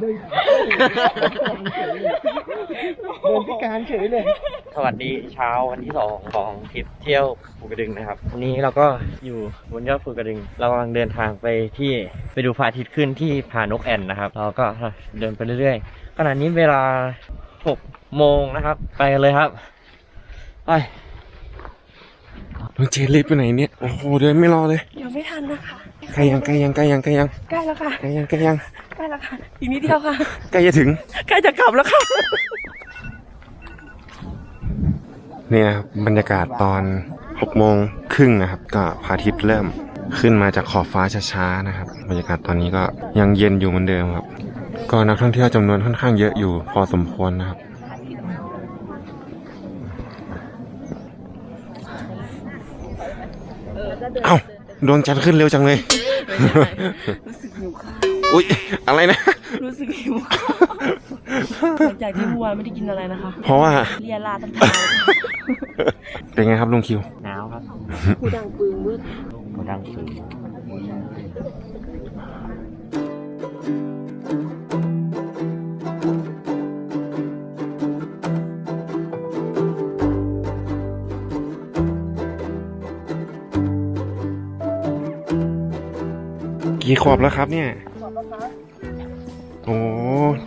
เดินพิการเฉยเลย สวัสดีเช้าวันที่สองของทริปเที่ยวภูกระดึงนะครับ วันนี้เราก็อยู่บนยอดภูกระดึง เรากำลังเดินทางไปที่ไปดูพระอาทิตย์ขึ้นที่ผานกแอ่นนะครับ เราก็เดินไปเรื่อยๆขณะนี้เวลา6โมงนะครับ ไปกันเลยครับ ไป เจนรีบไปไหนเนี่ย โอ้โหเดินไม่รอเลยยังไม่ทันนะคะใกล้ยังใกล้ยังใกล้ยังใกล้ยังใกล้แล้วค่ะใกล้ยังใกล้ยังใกล้แล้วค่ะ อีกนิดเดียวค่ะใกล้จะถึงใกล้จะกลับแล้วค่ะ เนี่ยครับบรรยากาศตอน6โมงครึ่งนะครับ ก็พระอาทิตย์เริ่มขึ้นมาจากขอบฟ้าช้าๆนะครับ บรรยากาศตอนนี้ก็ยังเย็นอยู่เหมือนเดิมครับ ก็นักท่องเที่ยวจำนวนค่อนข้างเยอะอยู่พอสมควรนะครับ เอ้า ดวงจันทร์ขึ้นเร็วจังเลย รู้สึกหิวข้าว อุ๊ย อะไรนะ รู้สึกหิวข้าวหลังจากที่เมื่อวานไม่ได้กินอะไรนะคะ เพราะว่าเลียลาตั้งเท้าเป็นไงครับลุงคิว หนาวครับผู้ดังปืนมืดโกดังสูง กี่ขวบแล้วครับเนี่ย โอ้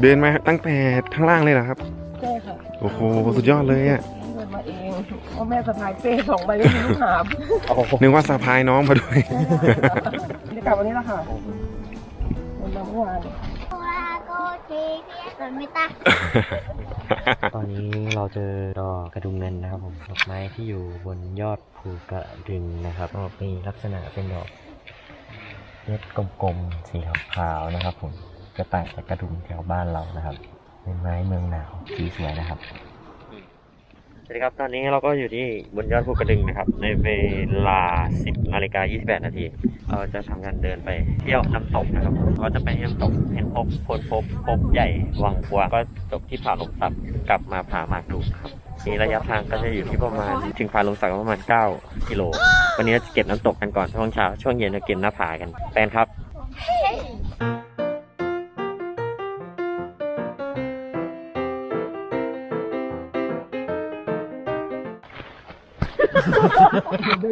เดินมาตั้งแต่ข้างล่างเลยเหรอครับ ใช่ค่ะโอ้โหสุดยอดเลยอะเดินมาเองพ่อแม่สะพายเป้สองใบไม่มีลูกหาบนึกว่าสะพายน้องมาด้วยจะกลับวันนี้ละค่ะเดินมาเมื่อวานตอนนี้เราเจอดอกกระดุมเงินนะครับผมดอกไม้ที่อยู่บนยอดภูกระดึงนะครับก็มีลักษณะเป็นดอก เม็ดกลมๆสีขาวๆนะครับ ผมจะต่างจากกระดุมแถวบ้านเรานะครับเป็นไม้เมืองหนาวสีสวยนะครับสวัสดีครับ ตอนนี้เราก็อยู่ที่บนยอดภูกระดึงนะครับ ในเวลา 10นาฬิกา28นาทีเราจะทำการเดินไปเที่ยวน้ำตกนะครับเราจะไปน้ำตกเห็นพบพลพบพบใหญ่วังบัวก็จบที่ผาลงสักกลับมาผาหมากดูครับ นี่ระยะทางก็จะอยู่ที่ประมาณถึงผาลงสักประมาณ 9 กิโล วันนี้เราจะเก็บน้ำตกกันก่อนช่วงเช้า ช่วงเย็นเราเก็บหน้าผากันแฟนครับเดิ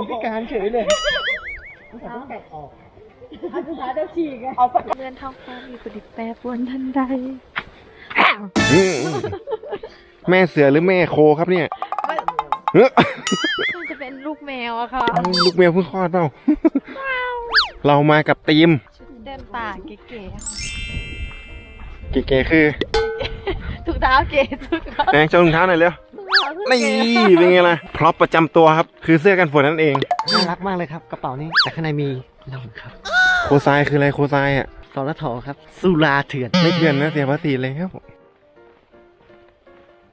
นพิการเฉยเลยเอาสักเงินทองฟ้ามีประดิษฐ์แปรปรวนทันใด อืมแม่เสือหรือแม่โคครับเนี่ยเอ้อมันจะเป็นลูกแมวอะค่ะลูกแมวเพิ่งคลอดเปล่า เรามากับทีม ชุดเดินป่าเก๋ๆค่ะเก๋ๆคือถุงเท้าเก๋ถุงเท้าแดงโชว์รองเท้าหน่อยเร็ว ถุงเท้านี่เป็นไงล่ะ พร็อพประจำตัวครับ คือเสื้อกันฝนนั่นเอง น่ารักมากเลยครับ กระเป๋านี้ แต่ข้างในมีเหล้าครับโคไซายคืออะไรโคไซายอะสรทครับ สุราเถื่อน ไม่เถื่อนนะเสียภาษีเลยครับ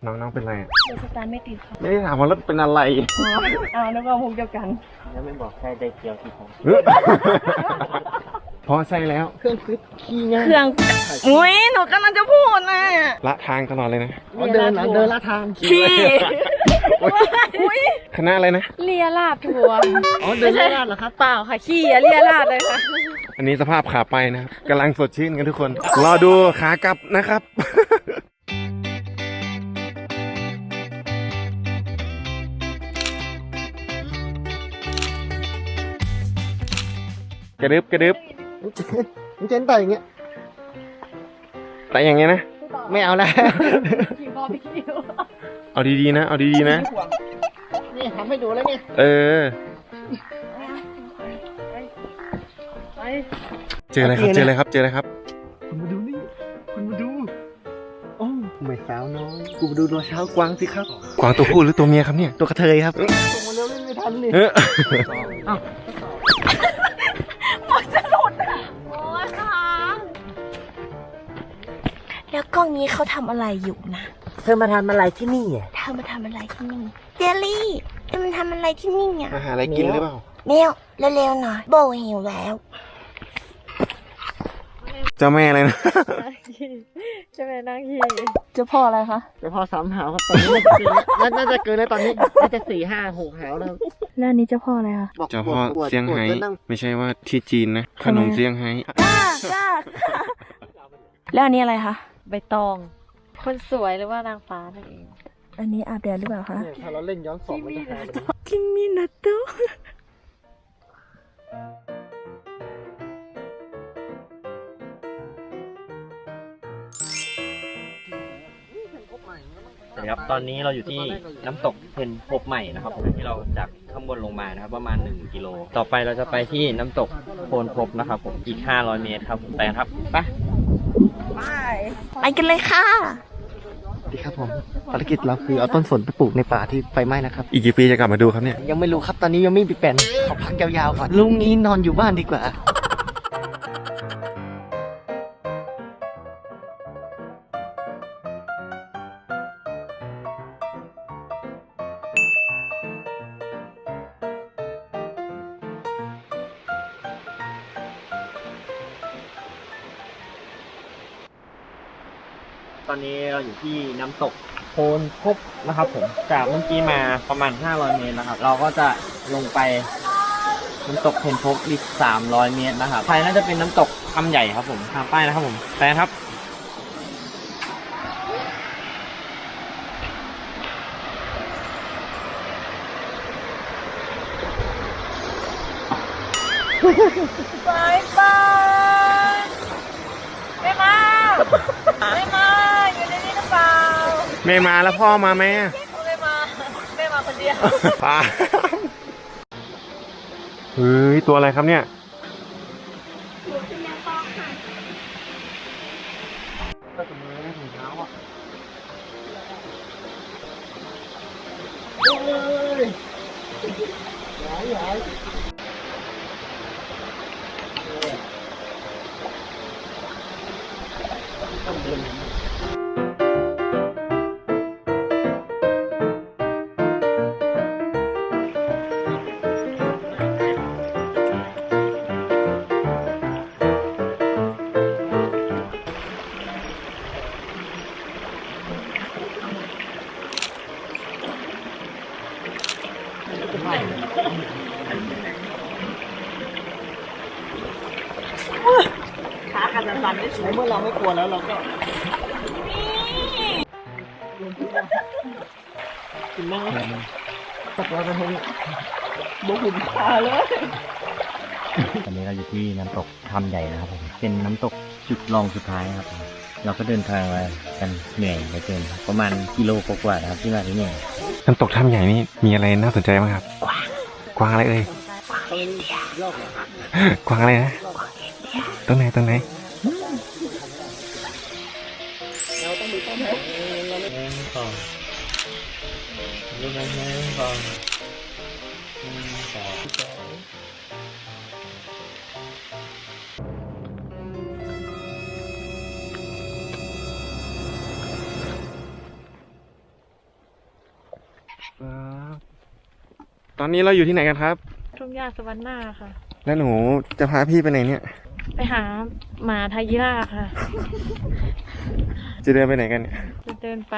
ผมน้องๆเป็นไรอะเดินสตาร์ทไม่ติดค่ะไม่ได้ถามว่ารถเป็นอะไรอ๋ออ้าวนึกว่ามุกเดียวกัน แล้วไม่บอกแค่ได้เกียวที่ผมเอ้อพอใช่แล้ว เครื่องฟิตขี้ง่ายเครื่องอุ้ยหนูกำลังจะพูดนะละทางตลอดเลยนะอ๋อเดินเหรอเดินละทางขี้อุ้ยคณะอะไรนะ เลียลาบทัวร์อ๋อเดินไม่ได้เหรอครับเปล่าค่ะขี้อะเลียลาบเลยค่ะ อันนี้สภาพขาไปนะครับกำลังสดชื่นกันทุกคน รอดูขากลับนะครับ กระดึบกระดึบมึงเจนต่อยอย่างเงี้ยแต่อย่างเงี้ยนะ ไม่เอาแล้วพี่บอพี่คิวเอาดีๆนะ เอาดีๆนะ นี่ทำให้ดูแล้วเนี่ยเออเจออะไรครับ เจออะไรครับ เจออะไรครับ คุณมาดูนี่ คุณมาดูโอ้ไม่สาวน้อยกูมาดูตัวเช้ากวางสิครับ กวางตัวผู้หรือตัวเมียครับเนี่ย ตัวกระเทยครับ ส่งมาเร็วเล่นไม่ทันนี่เออโอ้ยค่ กล้องนี้เขาทำอะไรอยู่นะเธอมาทำอะไรที่นี่อะเธอมาทำอะไรที่นี่เจลลี่เธอมาทำอะไรที่นี่อะมาหาอะไรกินหรือเปล่าเมลเร็วๆหน่อยโบหิวแล้วเจ้าแม่เลยนะใช่ไหมนางขี่เจ้าพ่ออะไรคะเดี๋ยวพอสามหาวครับตอนนี้น่าจะเกินน่าจะเกินแล้วตอนนี้น่าจะสี่ห้าหกหาวแล้วแล้วอันนี้เจ้าพ่ออะไรคะบอกเจ้าพ่อปวดเซี่ยงไฮ้ปวดก็นั่งไม่ใช่ว่าที่จีนนะขนมเซี่ยงไฮ้แล้วอันนี้อะไรคะ ใบตอง คนสวยหรือว่านางฟ้านั่นเอง อันนี้อาบแดดหรือเปล่าคะเนี่ยถ้าเราเล่นย้อนสอนมันจะหายไปคิมินาโตะครับตอนนี้เราอยู่ที่น้ำตกเพนพบใหม่นะครับผมที่เราจากข้างบนลงมานะครับประมาณ 1 กิโล ต่อไปเราจะไปที่น้ำตกโพนพบนะครับผมอีก 500 เมตรครับไปกันครับไป ไปกันเลยค่ะดีครับผมภารกิจเราคือเอาต้นสนไปปลูกในป่าที่ไฟไหม้นะครับ อีกกี่ปีจะกลับมาดูครับเนี่ย ยังไม่รู้ครับตอนนี้ยังไม่มีแผนขอพักยาวๆก่อนลุงนี้นอนอยู่บ้านดีกว่า ตอนนี้เราอยู่ที่น้ำตกโพนพบนะครับผมจากเมื่อกี้มาประมาณ 500 เมตรนะครับ เราก็จะลงไปน้ำตกเพนพบอีก 300 เมตรนะครับภายน่าจะเป็นน้ำตกคำใหญ่ครับผมทางป้ายนะครับผมไปครับ บายบาย แม่มาแล้วพ่อมาไหมอะไม่มาไม่มาคนเดียวปลาเฮ้ยตัวอะไรครับเนี่ย เมื่อเราไม่กลัวแล้วเราก็ตอนนี้เราอยู่ที่น้ำตกถ้ำใหญ่นะครับผมเป็นน้ำตกจุดรองสุดท้ายครับ เราก็เดินทางมากันเหนื่อยเหลือเกินครับประมาณกิโลกว่าๆนะครับที่มาที่นี่น้ำตกถ้ำใหญ่นี่มีอะไรน่าสนใจบ้างครับ กวางกวางอะไรเอ่ยกวางอะไรนะตรงไหนตรงไหน รูปนั้นหนึ่งสองหนึ่งสองตอนนี้เราอยู่ที่ไหนกันครับ ทุ่งหญ้าสวรรค์หน้าค่ะ แล้วหนูจะพาพี่ไปไหนเนี่ย ไปหาหมาไทยีราค่ะ จะเดินไปไหนกันเนี่ยจะเดินไป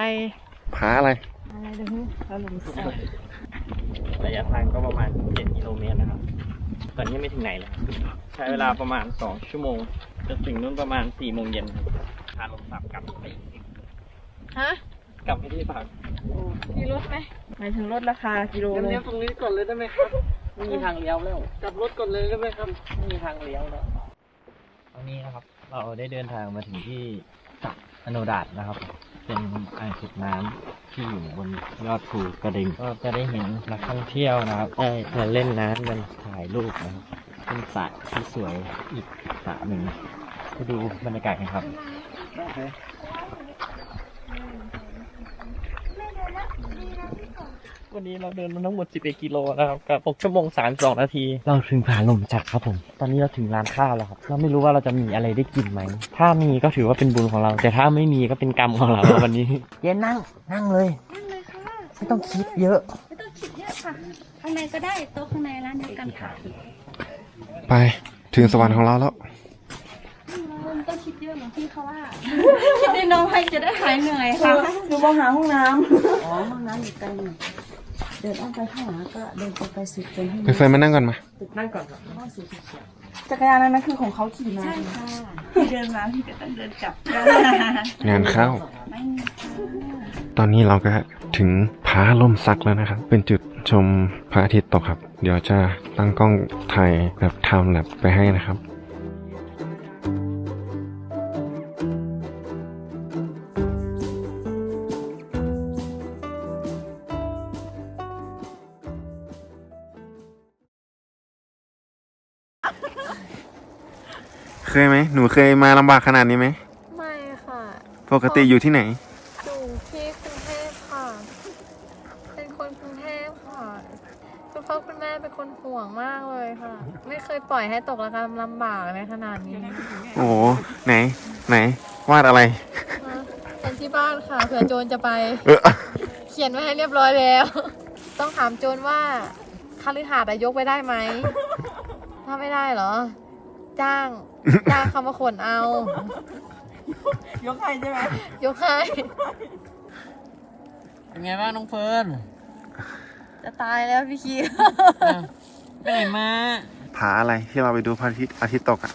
ผาอะไร อะไรเดี๋ยวนี้เราลงสอยระยะทางก็ประมาณ 7 กิโลเมตรนะครับ ตอนนี้ไม่ถึงไหนเลยครับใช้เวลาประมาณ 2 ชั่วโมง จะถึงนู่นประมาณ4โมงเย็นครับพาลงสับกลับไปอีกฮะ กลับไปที่พักมีรถไหมหมายถึงลดราคากิโลเลี้เลยยวตรงนี้ก่อนเลยได้ไหมครับ ไม่มีทางเลี้ยวแล้ว กลับรถก่อนเลยได้ไหมครับ ไม่มีทางเลี้ยวแล้ว วันนี้นะครับ เราได้เดินทางมาถึงที่สระอโนดาตนะครับ เป็นอ่างเก็บน้ำที่อยู่บนยอดภูกระดึงก็จะได้เห็นนักท่องเที่ยวนะครับได้มาเล่นน้ำกันถ่ายรูปนะครับเป็นสระที่สวยอีกสระหนึ่งไปดูบรรยากาศกันครับเวันนี้เราเดินมาทั้งหมด 11 กิโลนะครับ กับ 6 ชั่วโมง 32 นาที เราถึงผาลมจักรครับผม ตอนนี้เราถึงร้านข้าวแล้วครับ เราไม่รู้ว่าเราจะมีอะไรได้กินไหม ถ้ามีก็ถือว่าเป็นบุญของเรา แต่ถ้าไม่มีก็เป็นกรรมของเรา วันนี้ เย็นนั่ง นั่งเลย นั่งเลยค่ะ ไม่ต้องคิดเยอะ ไม่ต้องคิดเยอะค่ะ ข้างในก็ได้โต๊ะข้างในร้านเดียวกันค่ะ ไปถึงสวรรค์ของเราแล้วเราไม่ต้องคิดเยอะเหมือนที่เขาว่า คิดได้น้อยจะได้หายเหนื่อยค่ะหนูมองหาห้องน้ อ๋อห้องน้ำอยู่ไกลหน่อยเดินอ้อมไปข้างหลังก็เดินตรงไปสุดจนให้ไปเฟิร์นมานั่งก่อนมานั่งก่อนครับเข้าสู่สีเขียวำจักรยานนั้นคือของเขาขี่มาใช่ค่ะพี่เดินมาพี่ก็ต้องเดินกลับงานเข้า ไม่มีค่ะตอนนี้เราก็ถึงผาลมซักแล้วนะครับ เป็นจุดชมพระอาทิตย์ตกครับ เดี๋ยวจะตั้งกล้องถ่ายแบบไทม์แลปไปให้นะครับ เคยไหมหนูเคยมาลำบากขนาดนี้ไหม ไม่ค่ะ ปกติอยู่ที่ไหน อยู่ที่กรุงเทพค่ะ เป็นคนกรุงเทพค่ะ คุณพ่อคุณแม่เป็นคนห่วงมากเลยค่ะ ไม่เคยปล่อยให้ตกระกำลำบากในขนาดนี้โอ้โห ไหน ไหน วาดอะไรนะเป็นที่บ้านค่ะ เผื่อโจรจะไป เออ เขียนไว้ให้เรียบร้อยแล้ว ต้องถามโจรว่าคฤหาสน์อะยกไปได้ไหม ถ้าไม่ได้เหรอ จ้าง จ้างเขามาขนเอา ยกใครใช่ไหมยกให้เป็นไงบ้างน้องเฟิร์นจะตายแล้วพี่คีไปไหนมาผาอะไรที่เราไปดูพระอาทิตย์อาทิตย์ตกอะ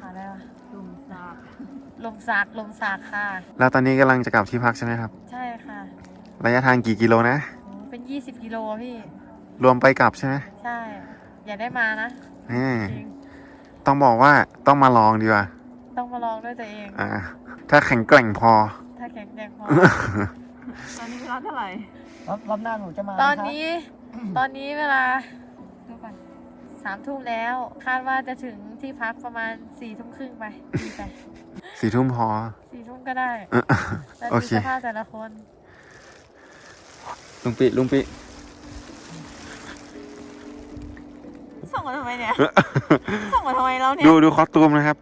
หาได้ปะลมสากลมสากลมสากค่ะ แล้วตอนนี้กำลังจะกลับที่พักใช่ไหมครับ ใช่ค่ะระยะทางกี่กิโลนะ โอ้เป็น20กิโลพี่ รวมไปกลับใช่ไหมใช่ อย่าได้มานะนี่จริง ต้องบอกว่าต้องมาลองดีกว่า ต้องมาลองด้วยตัวเอง อ่า ถ้าแข็งแกร่งพอ ถ้าแข็งแรงพอ ตอนนี้เวลาเท่าไหร่รอบรอบหน้าหนูจะมาตอนนี้ ตอนนี้เวลาดูก่อนสามทุ่มแล้ว คาดว่าจะถึงที่พักประมาณสี่ทุ่มครึ่งไปดีไปสี่ทุ่มพอสี่ทุ่มก็ได้เออแต่โอดูเคสภาพแต่ละคน ลุงปิลุงปิส่ งมาทำไมเนี่ย ส่งมาทำไมเราเนี่ย ดูดูคอสตูมนะครับ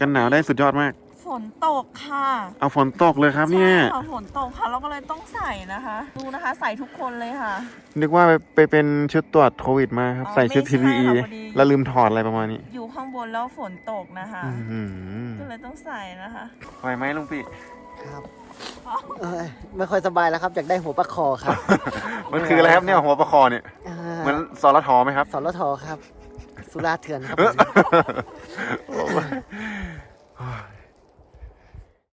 กันหนาวได้สุดยอดมาก ฝนตกค่ะเอาฝนตกเลยครับเนี่ย ใช่ค่ะฝนตกค่ะเราก็เลยต้องใส่นะคะ ดูนะคะ ใส่ทุกคนเลยค่ะ นึกว่าไปไปเป็นชุดตรวจโควิดมาครับ อ๋อใส่ชุด ไม่ใช่ PPE ค่ะพอดี แล้วลืมถอดอะไรประมาณนี้อยู่ข้างบนแล้วฝนตกนะคะ อื้อหือก็เลยต้องใส่นะคะ ไหวไหมลุงปิครับ เอ้ยไม่ค่อยสบายแล้วครับอยากได้หัวปลาคอครับมันคืออะไรครับเนี่ยหัวประคอเนี่ยอ่าเหมือนสรทไหมครับ สรทครับ สุราเถื่อนครับเอผอม